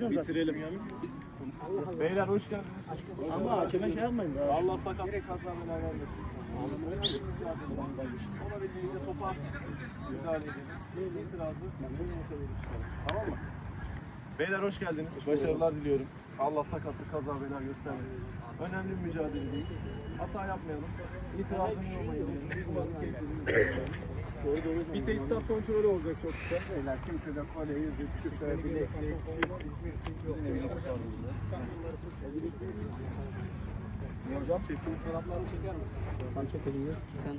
Bitirelim. Beyler hoş geldiniz. Ama hakeme şey yapmayın. daha. Allah sakatlık kazanmayla vermesin. Olabildiğince topa müdahale edelim. İtirazı Tamam mı? Beyler hoş geldiniz. Başarılar diliyorum. Allah sakatlık kaza bela göstermesin. Önemli bir mücadele değil. Hata yapmayalım. İtirazın olmayın. Bir tesisat kontrolü olacak çok kısa. Beyler kimse de kole yüzü tükürse bilek Hocam çektiğiniz tarafları çeker misin?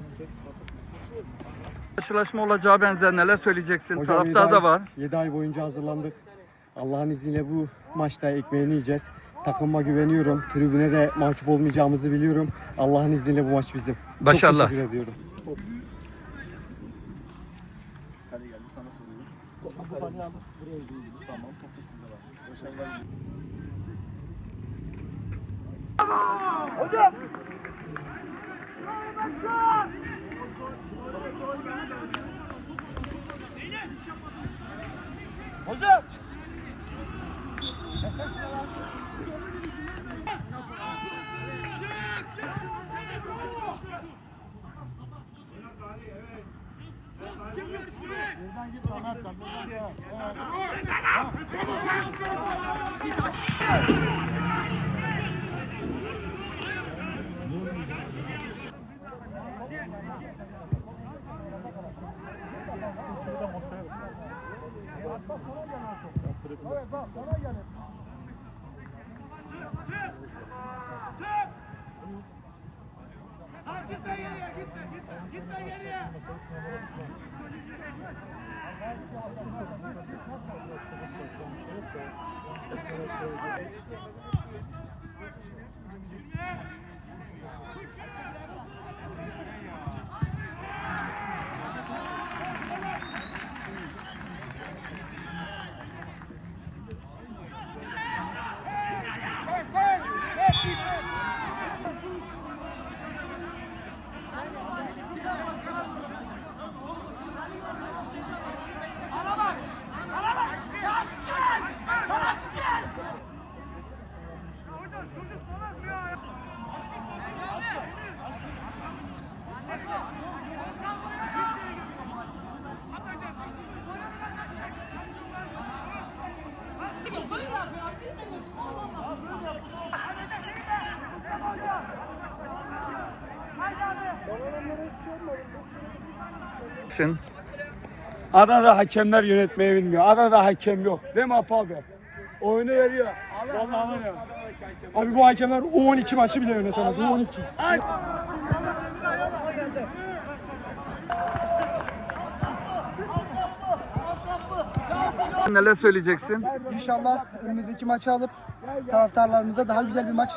Karşılaşma olacağı benzer neler söyleyeceksin? Hocam Taraftar da var. 7 ay boyunca hazırlandık. Allah'ın izniyle bu maçta ekmeğini yiyeceğiz. Takıma güveniyorum. Tribüne de mahcup olmayacağımızı biliyorum. Allah'ın izniyle bu maç bizim. Çok Başarılar. teşekkür ediyorum. Kale geldi sana soruyorum. Topu al. Buraya değil. Tamam topu sizde var. Başarılar. Gitme geriye, gitme, gitme, gitme geriye. Thank you. Sen Adana'da hakemler yönetmeyi bilmiyor. Adana'da hakem yok. Değil mi Apo abi? Oyunu veriyor. Vallahi var. Abi bu hakemler U12 maçı bile yönetemez. U12. Neler söyleyeceksin? İnşallah önümüzdeki maçı alıp taraftarlarımıza daha güzel bir maç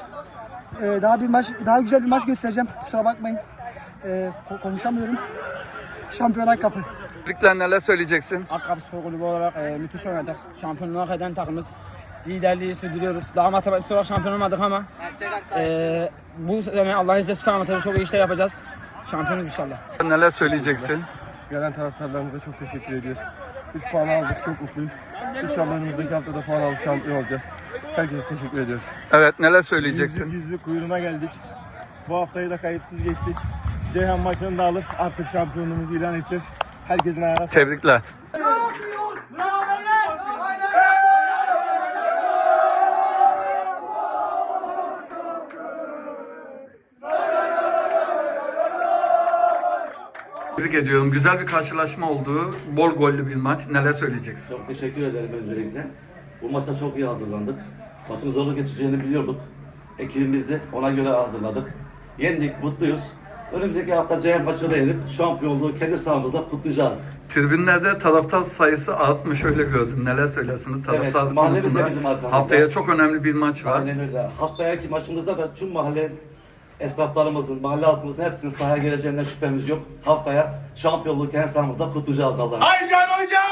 e, daha bir maç daha güzel bir maç göstereceğim. Kusura bakmayın. E, ko- konuşamıyorum. Şampiyonlar kapı. Tebrikler neler söyleyeceksin? Akkap Spor Kulübü olarak e, müthiş oynadık. Şampiyonluğu hak eden takımız. Liderliği sürdürüyoruz. Daha matematik olarak şampiyon olmadık ama e, bu sene Allah izniyle süper amatörü çok iyi işler yapacağız. Şampiyonuz inşallah. Neler söyleyeceksin? Gelen taraftarlarımıza çok teşekkür ediyoruz. 3 puan aldık. Çok mutluyuz. İnşallah önümüzdeki haftada puan alıp şampiyon olacağız. Herkese teşekkür ediyoruz. Evet neler söyleyeceksin? yüzlük kuyruğuna geldik. Bu haftayı da kayıpsız geçtik. Ceyhan maçını da alıp artık şampiyonluğumuzu ilan edeceğiz. Herkesin ayağına sağlık. Tebrikler. Tebrik ediyorum. Güzel bir karşılaşma oldu. Bol gollü bir maç. Neler söyleyeceksin? Çok teşekkür ederim öncelikle. Bu maça çok iyi hazırlandık. Maçın zorlu geçeceğini biliyorduk. Ekibimizi ona göre hazırladık. Yendik, mutluyuz. Önümüzdeki hafta Ceyhan maçını yenip şampiyonluğu kendi sahamızda kutlayacağız. Tribünlerde taraftar sayısı artmış öyle gördüm. Neler söylersiniz taraftar Evet, konusunda? bizim arkamızda. Haftaya çok önemli bir maç var. Aynen öyle. Haftaki maçımızda da tüm mahalle esnaflarımızın, mahalle halkımızın hepsinin sahaya geleceğinden şüphemiz yok. Haftaya şampiyonluğu kendi sahamızda kutlayacağız Allah'ım. Aycan hocam